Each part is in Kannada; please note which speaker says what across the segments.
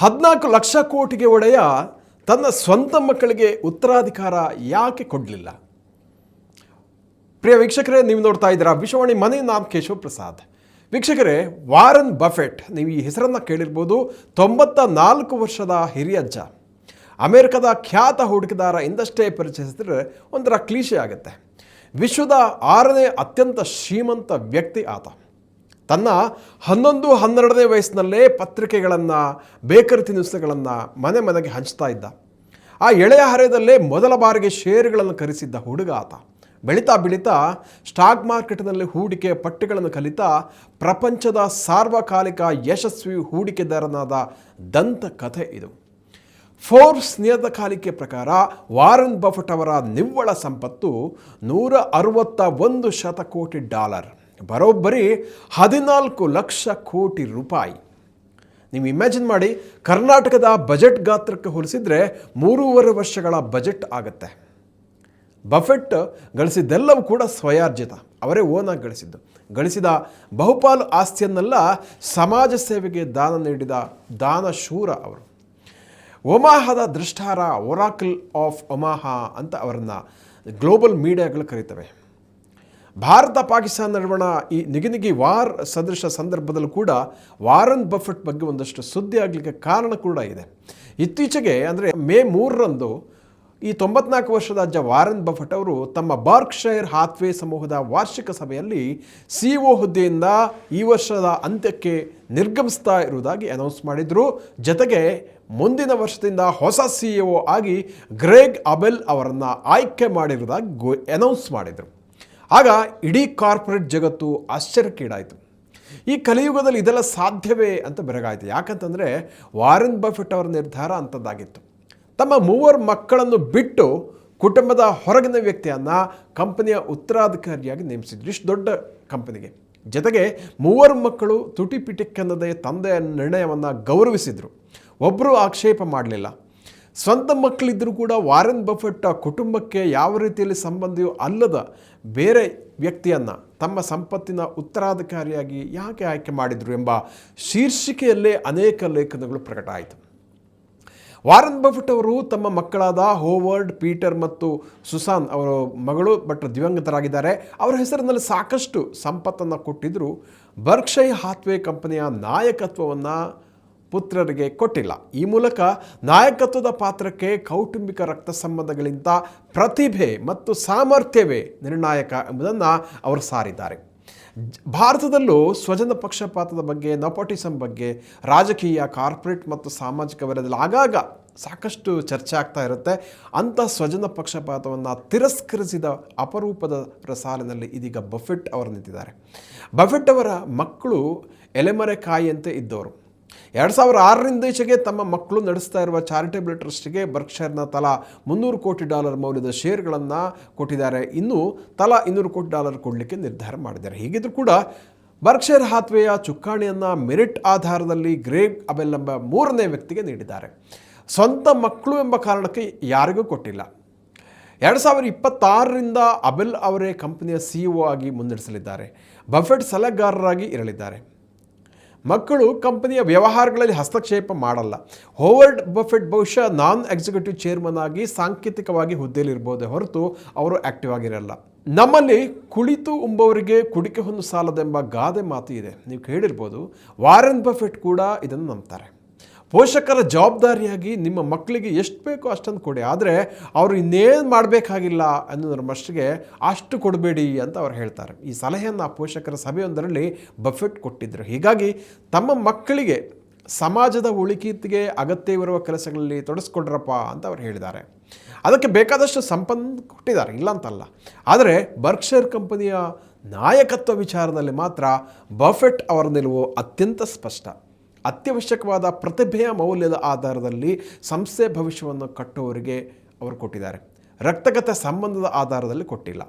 Speaker 1: ಹದಿನಾಲ್ಕು ಲಕ್ಷ ಕೋಟಿಗೆ ಒಡೆಯ ತನ್ನ ಸ್ವಂತ ಮಕ್ಕಳಿಗೆ ಉತ್ತರಾಧಿಕಾರ ಯಾಕೆ ಕೊಡಲಿಲ್ಲ? ಪ್ರಿಯ ವೀಕ್ಷಕರೇ, ನೀವು ನೋಡ್ತಾ ಇದ್ದೀರಾ ವಿಶ್ವವಾಣಿ ಮನೆ ನಾಮ್ ಕೇಶವ ಪ್ರಸಾದ್. ವೀಕ್ಷಕರೇ, ವಾರನ್ ಬಫೆಟ್, ನೀವು ಈ ಹೆಸರನ್ನು ಕೇಳಿರ್ಬೋದು, ತೊಂಬತ್ತ ನಾಲ್ಕು ವರ್ಷದ ಹಿರಿಯಜ್ಜ ಅಮೆರಿಕದ ಖ್ಯಾತ ಹೂಡಿಕೆದಾರ ಇಂದಷ್ಟೇ ಪರಿಚಯಿಸಿದ್ರೆ ಒಂಥರ ಕ್ಲೀಶೆ ಆಗುತ್ತೆ. ವಿಶ್ವದ ಆರನೇ ಅತ್ಯಂತ ಶ್ರೀಮಂತ ವ್ಯಕ್ತಿ ಆತ. ತನ್ನ ಹನ್ನೊಂದು, ಹನ್ನೆರಡನೇ ವಯಸ್ಸಿನಲ್ಲೇ ಪತ್ರಿಕೆಗಳನ್ನು, ಬೇಕರಿ ತಿನಿಸುಗಳನ್ನು ಮನೆ ಮನೆಗೆ ಹಂಚ್ತಾ ಇದ್ದ. ಆ ಎಳೆಯ ಹರೆಯದಲ್ಲೇ ಮೊದಲ ಬಾರಿಗೆ ಷೇರುಗಳನ್ನು ಕರೆಸಿದ್ದ ಹುಡುಗ ಆತ. ಬೆಳೀತಾ ಬೆಳೀತಾ ಸ್ಟಾಕ್ ಮಾರ್ಕೆಟ್ನಲ್ಲಿ ಹೂಡಿಕೆ ಪಟ್ಟಿಗಳನ್ನು ಕಲಿತಾ ಪ್ರಪಂಚದ ಸಾರ್ವಕಾಲಿಕ ಯಶಸ್ವಿ ಹೂಡಿಕೆದಾರನಾದ ದಂತ ಕಥೆ ಇದು. ಫೋರ್ಬ್ಸ್ ನಿಯತಕಾಲಿಕೆ ಪ್ರಕಾರ ವಾರನ್ ಬಫಟ್ ಅವರ ನಿವ್ವಳ ಸಂಪತ್ತು ನೂರ ಅರವತ್ತ ಒಂದು ಶತಕೋಟಿ ಡಾಲರ್. ಬರೋಬ್ಬರಿ ಹದಿನಾಲ್ಕು ಲಕ್ಷ ಕೋಟಿ ರೂಪಾಯಿ. ನೀವು ಇಮ್ಯಾಜಿನ್ ಮಾಡಿ, ಕರ್ನಾಟಕದ ಬಜೆಟ್ ಗಾತ್ರಕ್ಕೆ ಹೋಲಿಸಿದರೆ ಮೂರುವರೆ ವರ್ಷಗಳ ಬಜೆಟ್ ಆಗುತ್ತೆ. ಬಫೆಟ್ ಗಳಿಸಿದ್ದೆಲ್ಲವೂ ಕೂಡ ಸ್ವಯಾರ್ಜಿತ. ಅವರೇ ಓನಾಗಿ ಗಳಿಸಿದ್ದು. ಗಳಿಸಿದ ಬಹುಪಾಲು ಆಸ್ತಿಯನ್ನೆಲ್ಲ ಸಮಾಜ ಸೇವೆಗೆ ದಾನ ನೀಡಿದ ದಾನಶೂರ ಅವರು. ಒಮಾಹದ ದೃಷ್ಟಾರ ಒರಾಕಲ್ ಆಫ್ ಒಮಾಹಾ ಅಂತ ಅವರನ್ನು ಗ್ಲೋಬಲ್ ಮೀಡಿಯಾಗಳು ಕರೀತವೆ. ಭಾರತ ಪಾಕಿಸ್ತಾನ ನಡುವಣ ಈ ನಿಗಿನಿಗಿ ವಾರ್ ಸದೃಶ ಸಂದರ್ಭದಲ್ಲೂ ಕೂಡ ವಾರನ್ ಬಫೆಟ್ ಬಗ್ಗೆ ಒಂದಷ್ಟು ಸುದ್ದಿ ಆಗಲಿಕ್ಕೆ ಕಾರಣ ಕೂಡ ಇದೆ. ಇತ್ತೀಚೆಗೆ ಅಂದರೆ ಮೇ ಮೂರರಂದು ಈ ತೊಂಬತ್ನಾಲ್ಕು ವರ್ಷದ ಅಜ್ಜ ವಾರನ್ ಬಫೆಟ್ ಅವರು ತಮ್ಮ ಬಾರ್ಕ್ಶೈರ್ ಹಾತ್ವೇ ಸಮೂಹದ ವಾರ್ಷಿಕ ಸಭೆಯಲ್ಲಿ ಸಿ ಒ ಹುದ್ದೆಯಿಂದ ಈ ವರ್ಷದ ಅಂತ್ಯಕ್ಕೆ ನಿರ್ಗಮಿಸ್ತಾ ಇರುವುದಾಗಿ ಅನೌನ್ಸ್ ಮಾಡಿದರು. ಜೊತೆಗೆ ಮುಂದಿನ ವರ್ಷದಿಂದ ಹೊಸ ಸಿ ಒ ಆಗಿ ಗ್ರೇಗ್ ಅಬೆಲ್ ಅವರನ್ನು ಆಯ್ಕೆ ಮಾಡಿರುವುದಾಗಿ ಗೋ ಅನೌನ್ಸ್ ಮಾಡಿದರು. ಆಗ ಇಡೀ ಕಾರ್ಪೊರೇಟ್ ಜಗತ್ತು ಆಶ್ಚರ್ಯಕ್ಕೀಡಾಯಿತು. ಈ ಕಲಿಯುಗದಲ್ಲಿ ಇದೆಲ್ಲ ಸಾಧ್ಯವೇ ಅಂತ ಬೆರಗಾಯಿತು. ಯಾಕಂತಂದರೆ ವಾರನ್ ಬಫೆಟ್ ಅವರ ನಿರ್ಧಾರ ಅಂಥದ್ದಾಗಿತ್ತು ತಮ್ಮ ಮೂವರು ಮಕ್ಕಳನ್ನು ಬಿಟ್ಟು ಕುಟುಂಬದ ಹೊರಗಿನ ವ್ಯಕ್ತಿಯನ್ನು ಕಂಪನಿಯ ಉತ್ತರಾಧಿಕಾರಿಯಾಗಿ ನೇಮಿಸಿದ್ರು. ಇಷ್ಟು ದೊಡ್ಡ ಕಂಪನಿಗೆ. ಜೊತೆಗೆ ಮೂವರು ಮಕ್ಕಳು ತುಟಿ ಪಿಟಿಕ್ಕನ್ನದೇ ತಂದೆಯ ನಿರ್ಣಯವನ್ನು ಗೌರವಿಸಿದರು. ಒಬ್ಬರು ಆಕ್ಷೇಪ ಮಾಡಲಿಲ್ಲ. ಸ್ವಂತ ಮಕ್ಕಳಿದ್ದರೂ ಕೂಡ ವಾರನ್ ಬಫೆಟ್ ಕುಟುಂಬಕ್ಕೆ ಯಾವ ರೀತಿಯಲ್ಲಿ ಸಂಬಂಧಿಯೂ ಅಲ್ಲದ ಬೇರೆ ವ್ಯಕ್ತಿಯನ್ನು ತಮ್ಮ ಸಂಪತ್ತಿನ ಉತ್ತರಾಧಿಕಾರಿಯಾಗಿ ಯಾಕೆ ಆಯ್ಕೆ ಮಾಡಿದರು ಎಂಬ ಶೀರ್ಷಿಕೆಯಲ್ಲೇ ಅನೇಕ ಲೇಖನಗಳು ಪ್ರಕಟ ಆಯಿತು. ವಾರನ್ ಬಫೆಟ್ ಅವರು ತಮ್ಮ ಮಕ್ಕಳಾದ ಹೋವರ್ಡ್, ಪೀಟರ್ ಮತ್ತು ಸುಸಾನ್ ಅವರ ಮಗಳು ಬಟ್ ದಿವಂಗತರಾಗಿದ್ದಾರೆ. ಅವರ ಹೆಸರಿನಲ್ಲಿ ಸಾಕಷ್ಟು ಸಂಪತ್ತನ್ನು ಕೊಟ್ಟಿದ್ದರು ಬರ್ಕ್ಷೈ ಹಾತ್ವೆ ಕಂಪನಿಯ ನಾಯಕತ್ವವನ್ನು ಪುತ್ರರಿಗೆ ಕೊಟ್ಟಿಲ್ಲ. ಈ ಮೂಲಕ ನಾಯಕತ್ವದ ಪಾತ್ರಕ್ಕೆ ಕೌಟುಂಬಿಕ ರಕ್ತ ಸಂಬಂಧಗಳಿಂದ ಪ್ರತಿಭೆ ಮತ್ತು ಸಾಮರ್ಥ್ಯವೇ ನಿರ್ಣಾಯಕ ಎಂಬುದನ್ನು ಅವರು ಸಾರಿದ್ದಾರೆ. ಭಾರತದಲ್ಲೂ ಸ್ವಜನ ಪಕ್ಷಪಾತದ ಬಗ್ಗೆ, ನಪೋಟಿಸಂ ಬಗ್ಗೆ, ರಾಜಕೀಯ, ಕಾರ್ಪೊರೇಟ್ ಮತ್ತು ಸಾಮಾಜಿಕ ವಲಯದಲ್ಲಿ ಆಗಾಗ ಸಾಕಷ್ಟು ಚರ್ಚೆ ಆಗ್ತಾ ಇರುತ್ತೆ. ಅಂಥ ಸ್ವಜನ ಪಕ್ಷಪಾತವನ್ನು ತಿರಸ್ಕರಿಸಿದ ಅಪರೂಪದ ಸಾಲಿನಲ್ಲಿ ಇದೀಗ ಬಫೆಟ್ ಅವರು ನಿಂತಿದ್ದಾರೆ. ಬಫೆಟ್ ಅವರ ಮಕ್ಕಳು ಎಲೆಮರೆಕಾಯಿಯಂತೆ ಇದ್ದವರು. ಎರಡು ಸಾವಿರ ಆರರಿಂದ ಈಚೆಗೆ ತಮ್ಮ ಮಕ್ಕಳು ನಡೆಸ್ತಾ ಇರುವ ಚಾರಿಟೇಬಲ್ ಟ್ರಸ್ಟ್ಗೆ ಬರ್ಕ್ಷರ್ನ ತಲಾ ಮುನ್ನೂರು ಕೋಟಿ ಡಾಲರ್ ಮೌಲ್ಯದ ಶೇರ್ಗಳನ್ನು ಕೊಟ್ಟಿದ್ದಾರೆ. ಇನ್ನು ತಲಾ ಇನ್ನೂರು ಕೋಟಿ ಡಾಲರ್ ಕೊಡಲಿಕ್ಕೆ ನಿರ್ಧಾರ ಮಾಡಿದ್ದಾರೆ. ಹೀಗಿದ್ರೂ ಕೂಡ ಬರ್ಕ್ಷೇರ್ ಹಾತ್ವೆಯ ಚುಕ್ಕಾಣಿಯನ್ನು ಮೆರಿಟ್ ಆಧಾರದಲ್ಲಿ ಗ್ರೇಗ್ ಅಬೆಲ್ ಎಂಬ ಮೂರನೇ ವ್ಯಕ್ತಿಗೆ ನೀಡಿದ್ದಾರೆ. ಸ್ವಂತ ಮಕ್ಕಳು ಎಂಬ ಕಾರಣಕ್ಕೆ ಯಾರಿಗೂ ಕೊಟ್ಟಿಲ್ಲ. ಎರಡು ಸಾವಿರದ ಇಪ್ಪತ್ತಾರರಿಂದ ಅಬೆಲ್ ಅವರೇ ಕಂಪನಿಯ ಸಿ ಆಗಿ ಮುನ್ನಡೆಸಲಿದ್ದಾರೆ. ಬಫೆಟ್ ಸಲಹೆಗಾರರಾಗಿ ಇರಲಿದ್ದಾರೆ. ಮಕ್ಕಳು ಕಂಪನಿಯ ವ್ಯವಹಾರಗಳಲ್ಲಿ ಹಸ್ತಕ್ಷೇಪ ಮಾಡಲ್ಲ. ಹೋವರ್ಡ್ ಬಫೆಟ್ ಬಹುಶಃ ನಾನ್ ಎಕ್ಸಿಕ್ಯೂಟಿವ್ ಚೇರ್ಮನ್ ಆಗಿ ಸಾಂಕೇತಿಕವಾಗಿ ಹುದ್ದೆಯಲ್ಲಿರ್ಬೋದೇ ಹೊರತು ಅವರು ಆಕ್ಟಿವ್ ಆಗಿರಲ್ಲ. ನಮ್ಮಲ್ಲಿ ಕುಳಿತು ಉಂಬವರಿಗೆ ಕುಡಿಕೆ ಹೊಂದು ಸಾಲದೆಂಬ ಗಾದೆ ಮಾತು ಇದೆ ನೀವು ಕೇಳಿರ್ಬೋದು, ವಾರನ್ ಬಫೆಟ್ ಕೂಡ ಇದನ್ನು ನಂಬ್ತಾರೆ. ಪೋಷಕರ ಜವಾಬ್ದಾರಿಯಾಗಿ ನಿಮ್ಮ ಮಕ್ಕಳಿಗೆ ಎಷ್ಟು ಬೇಕೋ ಅಷ್ಟೊಂದು ಕೊಡಿ. ಆದರೆ ಅವರು ಇನ್ನೇನು ಮಾಡಬೇಕಾಗಿಲ್ಲ ಅನ್ನೋದ್ರ ಮಷ್ಟಿಗೆ ಅಷ್ಟು ಕೊಡಬೇಡಿ ಅಂತ ಅವ್ರು ಹೇಳ್ತಾರೆ. ಈ ಸಲಹೆಯನ್ನು ಆ ಪೋಷಕರ ಸಭೆಯೊಂದರಲ್ಲಿ ಬಫೆಟ್ ಕೊಟ್ಟಿದ್ದರು ಹೀಗಾಗಿ ತಮ್ಮ ಮಕ್ಕಳಿಗೆ ಸಮಾಜದ ಉಳಿಕೀತಿಗೆ ಅಗತ್ಯವಿರುವ ಕೆಲಸಗಳಲ್ಲಿ ತೊಡಸ್ಕೊಡ್ರಪ್ಪ ಅಂತ ಅವ್ರು ಹೇಳಿದ್ದಾರೆ. ಅದಕ್ಕೆ ಬೇಕಾದಷ್ಟು ಸಂಪನ್ನ ಕೊಟ್ಟಿದ್ದಾರೆ. ಇಲ್ಲ ಅಂತಲ್ಲ ಆದರೆ ಬರ್ಕ್ಷರ್ ಕಂಪನಿಯ ನಾಯಕತ್ವ ವಿಚಾರದಲ್ಲಿ ಮಾತ್ರ ಬಫೆಟ್ ಅವರ ನಿಲುವು ಅತ್ಯಂತ ಸ್ಪಷ್ಟ. ಅತ್ಯವಶ್ಯಕವಾದ ಪ್ರತಿಭೆಯ ಮೌಲ್ಯದ ಆಧಾರದಲ್ಲಿ ಸಂಸ್ಥೆ ಭವಿಷ್ಯವನ್ನು ಕಟ್ಟುವವರಿಗೆ ಅವರು ಕೊಟ್ಟಿದ್ದಾರೆ. ರಕ್ತಗತ ಸಂಬಂಧದ ಆಧಾರದಲ್ಲಿ ಕೊಟ್ಟಿಲ್ಲ.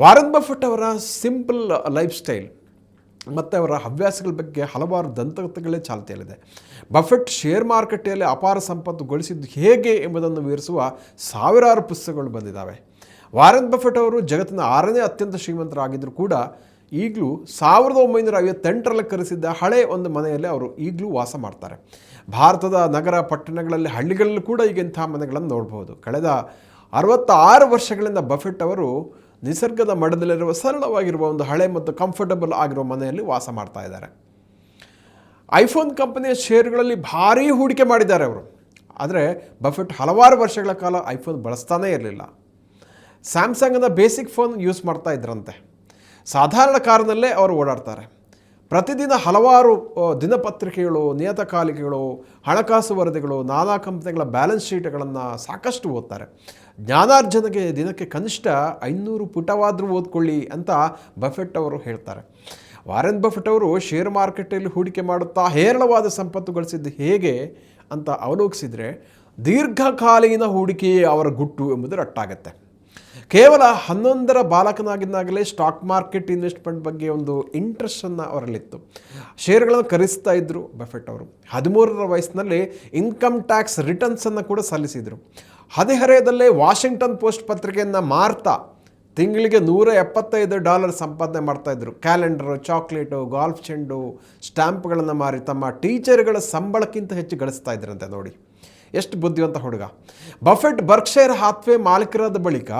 Speaker 1: ವಾರನ್ ಬಫೆಟ್ ಅವರ ಸಿಂಪಲ್ ಲೈಫ್ ಸ್ಟೈಲ್ ಮತ್ತು ಅವರ ಹವ್ಯಾಸಗಳ ಬಗ್ಗೆ ಹಲವಾರು ದಂತಕಥೆಗಳೇ ಚಾಲ್ತಿಯಲ್ಲಿದೆ. ಬಫೆಟ್ ಶೇರ್ ಮಾರುಕಟ್ಟೆಯಲ್ಲಿ ಅಪಾರ ಸಂಪತ್ತು ಗಳಿಸಿದ್ದು ಹೇಗೆ ಎಂಬುದನ್ನು ವಿವರಿಸುವ ಸಾವಿರಾರು ಪುಸ್ತಕಗಳು ಬಂದಿದ್ದಾವೆ. ವಾರನ್ ಬಫೆಟ್ ಅವರು ಜಗತ್ತಿನ ಆರನೇ ಅತ್ಯಂತ ಶ್ರೀಮಂತರಾಗಿದ್ದರೂ ಕೂಡ ಈಗಲೂ ಸಾವಿರದ ಒಂಬೈನೂರ ಐವತ್ತೆಂಟರಲ್ಲಿ ಕರೆಸಿದ್ದ ಹಳೆ ಒಂದು ಮನೆಯಲ್ಲಿ ಅವರು ಈಗಲೂ ವಾಸ ಮಾಡ್ತಾರೆ. ಭಾರತದ ನಗರ ಪಟ್ಟಣಗಳಲ್ಲಿ, ಹಳ್ಳಿಗಳಲ್ಲೂ ಕೂಡ ಈಗ ಇಂಥ ಮನೆಗಳನ್ನು ನೋಡ್ಬೋದು. ಕಳೆದ ಅರವತ್ತಾರು ವರ್ಷಗಳಿಂದ ಬಫೆಟ್ ಅವರು ನಿಸರ್ಗದ ಮಡದಲ್ಲಿರುವ, ಸರಳವಾಗಿರುವ ಒಂದು ಹಳೆ ಮತ್ತು ಕಂಫರ್ಟಬಲ್ ಆಗಿರುವ ಮನೆಯಲ್ಲಿ ವಾಸ ಮಾಡ್ತಾ ಇದ್ದಾರೆ. ಐಫೋನ್ ಕಂಪನಿಯ ಷೇರುಗಳಲ್ಲಿ ಭಾರೀ ಹೂಡಿಕೆ ಮಾಡಿದ್ದಾರೆ ಅವರು. ಆದರೆ ಬಫೆಟ್ ಹಲವಾರು ವರ್ಷಗಳ ಕಾಲ ಐಫೋನ್ ಬಳಸ್ತಾನೇ ಇರಲಿಲ್ಲ. ಸ್ಯಾಮ್ಸಂಗ್ನ ಬೇಸಿಕ್ ಫೋನ್ ಯೂಸ್ ಮಾಡ್ತಾ ಇದ್ರಂತೆ. ಸಾಧಾರಣ ಕಾರಿನಲ್ಲೇ ಅವರು ಓಡಾಡ್ತಾರೆ. ಪ್ರತಿದಿನ ಹಲವಾರು ದಿನಪತ್ರಿಕೆಗಳು, ನಿಯತಕಾಲಿಕೆಗಳು, ಹಣಕಾಸು ವರದಿಗಳು, ನಾನಾ ಕಂಪ್ನಿಗಳ ಬ್ಯಾಲೆನ್ಸ್ ಶೀಟ್ಗಳನ್ನು ಸಾಕಷ್ಟು ಓದ್ತಾರೆ. ಜ್ಞಾನಾರ್ಜನೆಗೆ ದಿನಕ್ಕೆ ಕನಿಷ್ಠ ಐನೂರು ಪುಟವಾದರೂ ಓದ್ಕೊಳ್ಳಿ ಅಂತ ಬಫೆಟ್ ಅವರು ಹೇಳ್ತಾರೆ. ವಾರೆನ್ ಬಫೆಟ್ ಅವರು ಶೇರ್ ಮಾರ್ಕೆಟಲ್ಲಿ ಹೂಡಿಕೆ ಮಾಡುತ್ತಾ ಹೇರಳವಾದ ಸಂಪತ್ತು ಗಳಿಸಿದ್ದು ಹೇಗೆ ಅಂತ ಅವಲೋಕಿಸಿದರೆ, ದೀರ್ಘಕಾಲೀನ ಹೂಡಿಕೆಯೇ ಅವರ ಗುಟ್ಟು ಎಂಬುದು ರಟ್ಟಾಗತ್ತೆ. ಕೇವಲ ಹನ್ನೊಂದರ ಬಾಲಕನಾಗಿದ್ದಾಗಲೇ ಸ್ಟಾಕ್ ಮಾರ್ಕೆಟ್ ಇನ್ವೆಸ್ಟ್ಮೆಂಟ್ ಬಗ್ಗೆ ಒಂದು ಇಂಟ್ರೆಸ್ಟನ್ನು ಅವರಲ್ಲಿತ್ತು. ಷೇರುಗಳನ್ನು ಖರೀದಿಸ್ತಾ ಇದ್ದರು ಬಫೆಟ್ ಅವರು. ಹದಿಮೂರರ ವಯಸ್ಸಿನಲ್ಲಿ ಇನ್ಕಮ್ ಟ್ಯಾಕ್ಸ್ ರಿಟರ್ನ್ಸನ್ನು ಕೂಡ ಸಲ್ಲಿಸಿದರು. ಹದಿಹರೆಯದಲ್ಲೇ ವಾಷಿಂಗ್ಟನ್ ಪೋಸ್ಟ್ ಪತ್ರಿಕೆಯನ್ನು ಮಾರ್ತಾ ತಿಂಗಳಿಗೆ ನೂರ ಎಪ್ಪತ್ತೈದು ಡಾಲರ್ ಸಂಪಾದನೆ ಮಾಡ್ತಾಯಿದ್ರು ಕ್ಯಾಲೆಂಡರು, ಚಾಕ್ಲೇಟು ಗಾಲ್ಫ್ ಚೆಂಡು ಸ್ಟ್ಯಾಂಪ್ಗಳನ್ನು ಮಾರಿ ತಮ್ಮ ಟೀಚರ್ಗಳ ಸಂಬಳಕ್ಕಿಂತ ಹೆಚ್ಚು ಗಳಿಸ್ತಾ ಇದ್ರಂತೆ ನೋಡಿ. ಎಷ್ಟು ಬುದ್ಧಿವಂತ ಹುಡುಗ. ಬಫೆಟ್ ಬರ್ಕ್ಷೈರ್ ಹಾತ್ವೆ ಮಾಲೀಕರಾದ ಬಳಿಕ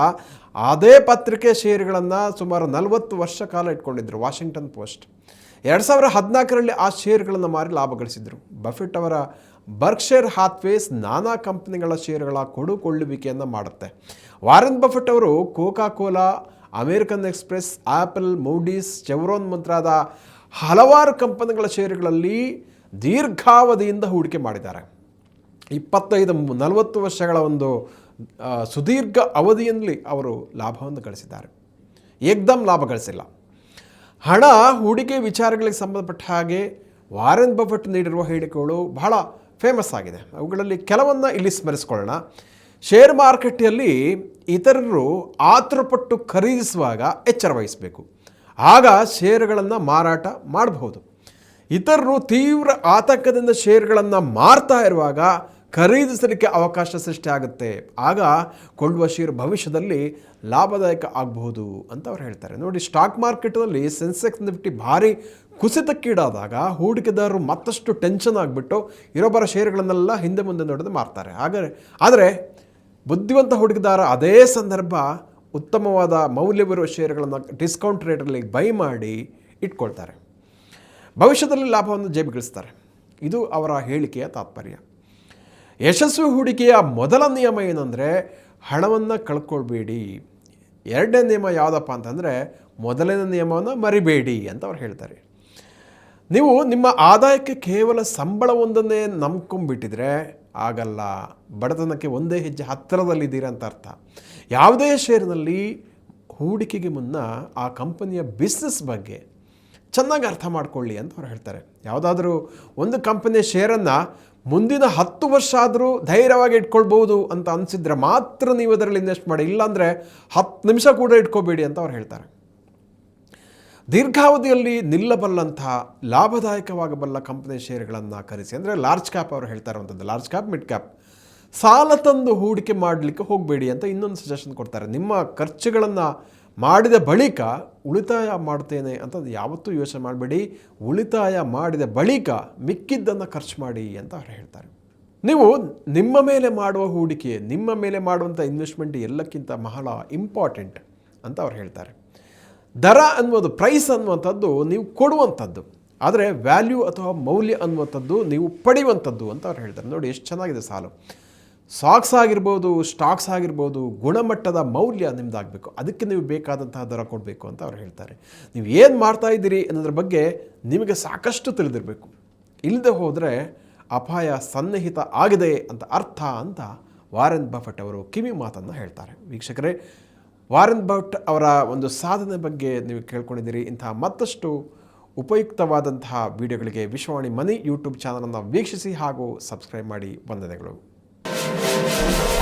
Speaker 1: ಅದೇ ಪತ್ರಿಕೆ ಷೇರುಗಳನ್ನು ಸುಮಾರು ನಲವತ್ತು ವರ್ಷ ಕಾಲ ಇಟ್ಕೊಂಡಿದ್ದರು ವಾಷಿಂಗ್ಟನ್ ಪೋಸ್ಟ್. ಎರಡು ಸಾವಿರ ಹದಿನಾಲ್ಕರಲ್ಲಿ ಆ ಷೇರುಗಳನ್ನು ಮಾರಿ ಲಾಭ ಗಳಿಸಿದರು. ಬಫೆಟ್ ಅವರ ಬರ್ಕ್ಷೈರ್ ಹಾತ್ವೇಸ್ ನಾನಾ ಕಂಪ್ನಿಗಳ ಷೇರುಗಳ ಕೊಡುಕೊಳ್ಳುವಿಕೆಯನ್ನು ಮಾಡುತ್ತೆ. ವಾರನ್ ಬಫೆಟ್ ಅವರು Coca Cola American Express Apple Moody's, Chevron ಮುಂತಾದ ಹಲವಾರು ಕಂಪನಿಗಳ ಷೇರುಗಳಲ್ಲಿ ದೀರ್ಘಾವಧಿಯಿಂದ ಹೂಡಿಕೆ ಮಾಡಿದ್ದಾರೆ. ಇಪ್ಪತ್ತೈದು, ನಲವತ್ತು ವರ್ಷಗಳ ಒಂದು ಸುದೀರ್ಘ ಅವಧಿಯಲ್ಲಿ ಅವರು ಲಾಭವನ್ನು ಗಳಿಸಿದ್ದಾರೆ. ಏಕ್ದಮ್ ಲಾಭ ಗಳಿಸಿಲ್ಲ. ಹಣ, ಹೂಡಿಕೆ ವಿಚಾರಗಳಿಗೆ ಸಂಬಂಧಪಟ್ಟ ಹಾಗೆ ವಾರೆನ್ ಬಫೆಟ್ ನೀಡಿರುವ ಹೇಳಿಕೆಗಳು ಬಹಳ ಫೇಮಸ್ ಆಗಿದೆ. ಅವುಗಳಲ್ಲಿ ಕೆಲವನ್ನು ಇಲ್ಲಿ ಸ್ಮರಿಸ್ಕೊಳ್ಳೋಣ. ಶೇರ್ ಮಾರುಕಟ್ಟೆಯಲ್ಲಿ ಇತರರು ಆತುರಪಟ್ಟು ಖರೀದಿಸುವಾಗ ಎಚ್ಚರ ವಹಿಸಬೇಕು ಆಗ ಶೇರುಗಳನ್ನು ಮಾರಾಟ ಮಾಡಬಹುದು. ಇತರರು ತೀವ್ರ ಆತಂಕದಿಂದ ಶೇರುಗಳನ್ನು ಮಾರ್ತಾ ಇರುವಾಗ ಖರೀದಿಸಲಿಕ್ಕೆ ಅವಕಾಶ ಸೃಷ್ಟಿಯಾಗುತ್ತೆ. ಆಗ ಕೊಳ್ಳುವ ಷೇರು ಭವಿಷ್ಯದಲ್ಲಿ ಲಾಭದಾಯಕ ಆಗಬಹುದು ಅಂತ ಅವ್ರು ಹೇಳ್ತಾರೆ. ನೋಡಿ ಸ್ಟಾಕ್ ಮಾರ್ಕೆಟ್ನಲ್ಲಿ ಸೆನ್ಸೆಕ್ಸ್ ನಿಫ್ಟಿ ಭಾರಿ ಕುಸಿತಕ್ಕೀಡಾದಾಗ ಹೂಡಿಕೆದಾರರು ಮತ್ತಷ್ಟು ಟೆನ್ಷನ್ ಆಗಿಬಿಟ್ಟು ಇರೋಬ್ಬರ ಷೇರುಗಳನ್ನೆಲ್ಲ ಹಿಂದೆ ಮುಂದೆ ನೋಡದೆ ಮಾರ್ತಾರೆ. ಹಾಗೆ, ಆದರೆ ಬುದ್ಧಿವಂತ ಹೂಡಿಕೆದಾರ ಅದೇ ಸಂದರ್ಭ ಉತ್ತಮವಾದ ಮೌಲ್ಯವಿರುವ ಷೇರುಗಳನ್ನು ಡಿಸ್ಕೌಂಟ್ ರೇಟಲ್ಲಿ ಬೈ ಮಾಡಿ ಇಟ್ಕೊಳ್ತಾರೆ. ಭವಿಷ್ಯದಲ್ಲಿ ಲಾಭವನ್ನು ಜೇಬಿಗಿಳಿಸ್ತಾರೆ. ಇದು ಅವರ ಹೇಳಿಕೆಯ ತಾತ್ಪರ್ಯ. ಯಶಸ್ವಿ ಹೂಡಿಕೆಯ ಮೊದಲ ನಿಯಮ ಏನಂದರೆ ಹಣವನ್ನು ಕಳ್ಕೊಳ್ಬೇಡಿ. ಎರಡನೇ ನಿಯಮ ಯಾವುದಪ್ಪ ಅಂತಂದರೆ ಮೊದಲನೇ ನಿಯಮವನ್ನು ಮರಿಬೇಡಿ ಅಂತ ಅವ್ರು ಹೇಳ್ತಾರೆ. ನೀವು ನಿಮ್ಮ ಆದಾಯಕ್ಕೆ ಕೇವಲ ಸಂಬಳವೊಂದನ್ನೇ ನಂಬ್ಕೊಂಡ್ಬಿಟ್ಟಿದ್ರೆ ಆಗಲ್ಲ. ಬಡತನಕ್ಕೆ ಒಂದೇ ಹೆಜ್ಜೆ ಹತ್ತಿರದಲ್ಲಿದ್ದೀರ ಅಂತ ಅರ್ಥ. ಯಾವುದೇ ಷೇರಿನಲ್ಲಿ ಹೂಡಿಕೆಗೆ ಮುನ್ನ ಆ ಕಂಪನಿಯ ಬಿಸ್ನೆಸ್ ಬಗ್ಗೆ ಚೆನ್ನಾಗಿ ಅರ್ಥ ಮಾಡ್ಕೊಳ್ಳಿ ಅಂತ ಅವ್ರು ಹೇಳ್ತಾರೆ. ಯಾವುದಾದ್ರೂ ಒಂದು ಕಂಪನಿಯ ಶೇರನ್ನು ಮುಂದಿನ ಹತ್ತು ವರ್ಷ ಆದರೂ ಧೈರ್ಯವಾಗಿ ಇಟ್ಕೊಳ್ಬೋದು ಅಂತ ಅನಿಸಿದ್ರೆ ಮಾತ್ರ ನೀವು ಅದರಲ್ಲಿ ಇನ್ವೆಸ್ಟ್ ಮಾಡಿ. ಇಲ್ಲಾಂದರೆ ಹತ್ತು ನಿಮಿಷ ಕೂಡ ಇಟ್ಕೋಬೇಡಿ ಅಂತ ಅವ್ರು ಹೇಳ್ತಾರೆ. ದೀರ್ಘಾವಧಿಯಲ್ಲಿ ನಿಲ್ಲಬಲ್ಲಂತಹ ಲಾಭದಾಯಕವಾಗಬಲ್ಲ ಕಂಪನಿ ಷೇರುಗಳನ್ನು ಕರೆಸಿ ಅಂದರೆ ಲಾರ್ಜ್ ಕ್ಯಾಪ್ ಅವರು ಹೇಳ್ತಾ ಇರುವಂಥದ್ದು ಲಾರ್ಜ್ ಕ್ಯಾಪ್ ಮಿಡ್ ಕ್ಯಾಪ್ ಸಾಲ ತಂದು ಹೂಡಿಕೆ ಮಾಡಲಿಕ್ಕೆ ಹೋಗಬೇಡಿ ಅಂತ ಇನ್ನೊಂದು ಸಜೆಷನ್ ಕೊಡ್ತಾರೆ. ನಿಮ್ಮ ಖರ್ಚುಗಳನ್ನು ಮಾಡಿದ ಬಳಿಕ ಉಳಿತಾಯ ಮಾಡ್ತೇನೆ ಅಂತ ಯಾವತ್ತೂ ಯೋಚನೆ ಮಾಡಬೇಡಿ. ಉಳಿತಾಯ ಮಾಡಿದ ಬಳಿಕ ಮಿಕ್ಕಿದ್ದನ್ನು ಖರ್ಚು ಮಾಡಿ ಅಂತ ಅವ್ರು ಹೇಳ್ತಾರೆ. ನೀವು ನಿಮ್ಮ ಮೇಲೆ ಮಾಡುವ ಹೂಡಿಕೆ, ನಿಮ್ಮ ಮೇಲೆ ಮಾಡುವಂಥ ಇನ್ವೆಸ್ಟ್ಮೆಂಟ್ ಎಲ್ಲಕ್ಕಿಂತ ಬಹಳ ಇಂಪಾರ್ಟೆಂಟ್ ಅಂತ ಅವ್ರು ಹೇಳ್ತಾರೆ. ದರ ಅನ್ನೋದು ಪ್ರೈಸ್ ಅನ್ನುವಂಥದ್ದು ನೀವು ಕೊಡುವಂಥದ್ದು. ಆದರೆ ವ್ಯಾಲ್ಯೂ ಅಥವಾ ಮೌಲ್ಯ ಅನ್ನುವಂಥದ್ದು ನೀವು ಪಡೆಯುವಂಥದ್ದು ಅಂತ ಅವ್ರು ಹೇಳ್ತಾರೆ. ನೋಡಿ ಎಷ್ಟು ಚೆನ್ನಾಗಿದೆ ಸಾಲು. ಸಾಕ್ಸ್ ಆಗಿರ್ಬೋದು, ಸ್ಟಾಕ್ಸ್ ಆಗಿರ್ಬೋದು, ಗುಣಮಟ್ಟದ ಮೌಲ್ಯ ನಿಮ್ಮದಾಗಬೇಕು ಅದಕ್ಕೆ ನೀವು ಬೇಕಾದಂತಹ ದರ ಕೊಡಬೇಕು ಅಂತ ಅವ್ರು ಹೇಳ್ತಾರೆ. ನೀವು ಏನು ಮಾಡ್ತಾ ಇದ್ದೀರಿ ಅನ್ನೋದ್ರ ಬಗ್ಗೆ ನಿಮಗೆ ಸಾಕಷ್ಟು ತಿಳಿದಿರಬೇಕು. ಇಲ್ಲದೆ ಹೋದರೆ ಅಪಾಯ ಸನ್ನಿಹಿತ ಆಗಿದೆ ಅಂತ ಅರ್ಥ ಅಂತ ವಾರೆನ್ ಬಫೆಟ್ ಅವರು ಕಿವಿ ಮಾತನ್ನು ಹೇಳ್ತಾರೆ. ವೀಕ್ಷಕರೇ, ವಾರೆನ್ ಬಫೆಟ್ ಅವರ ಒಂದು ಸಾಧನೆ ಬಗ್ಗೆ ನೀವು ಕೇಳ್ಕೊಂಡಿದ್ದೀರಿ. ಇಂತಹ ಮತ್ತಷ್ಟು ಉಪಯುಕ್ತವಾದಂತಹ ವಿಡಿಯೋಗಳಿಗೆ ವಿಶ್ವವಾಣಿ ಮನಿ ಯೂಟ್ಯೂಬ್ ಚಾನಲನ್ನು ವೀಕ್ಷಿಸಿ ಹಾಗೂ ಸಬ್ಸ್ಕ್ರೈಬ್ ಮಾಡಿ. ವಂದನೆಗಳು. Thank you.